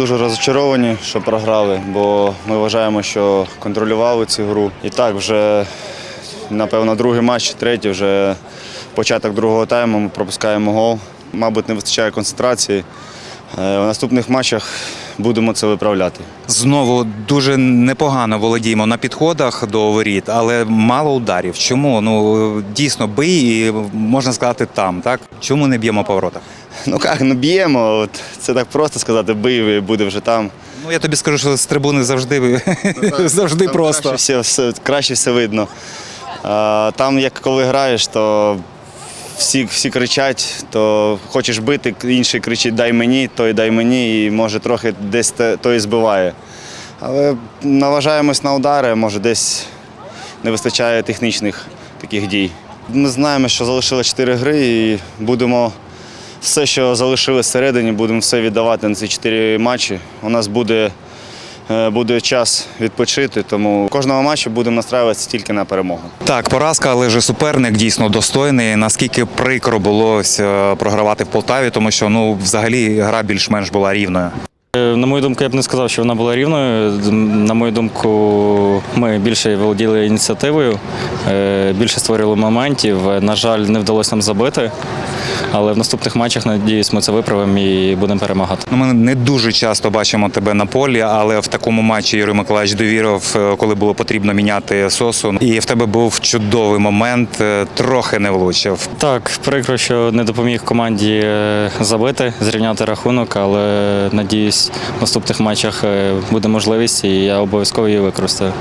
дуже розчаровані, що програли, бо ми вважаємо, що контролювали цю гру. І так, вже напевно, другий матч, третій, вже початок другого тайму. Ми пропускаємо гол. Мабуть, не вистачає концентрації. Е, У наступних матчах будемо це виправляти. Знову дуже непогано володіємо на підходах до воріт, але мало ударів. Чому? Ну дійсно бий і можна сказати там, так? Чому не б'ємо по воротах? Ну як, ну б'ємо, от, це так просто сказати, бий і буде вже там. Ну я тобі скажу, що з трибуни завжди завжди Там просто. Краще все, все, краще все видно. А, там, як коли граєш, то всі, всі кричать, то хочеш бити, інший кричить дай мені, той дай мені, і може трохи десь той збиває. Але наважаємось на удари, може десь не вистачає технічних таких дій. Ми знаємо, що залишилось 4 гри і будемо все, що залишилось всередині, будемо все віддавати на ці 4 матчі. У нас буде Е, буде час відпочити, тому кожного матчу будемо настраюватися тільки на перемогу. Так, поразка, але ж суперник дійсно достойний. Наскільки прикро було е, програвати в Полтаві, тому що ну взагалі гра більш-менш була рівною. Е, На мою думку, я б не сказав, що вона була рівною. На мою думку, ми більше володіли ініціативою, більше створили моментів. На жаль, не вдалося нам забити. Але в наступних матчах, надіюсь, ми це виправимо і будемо перемагати. Ну, ми не дуже часто бачимо тебе на полі, але в такому матчі Юрій Миколаївич довірив, е, коли було потрібно міняти сосу. І в тебе був чудовий момент, е, трохи не влучив. Так, прикро, що не допоміг команді е, забити, зрівняти рахунок, але надіюсь, в наступних матчах буде можливість і я обов'язково її використаю.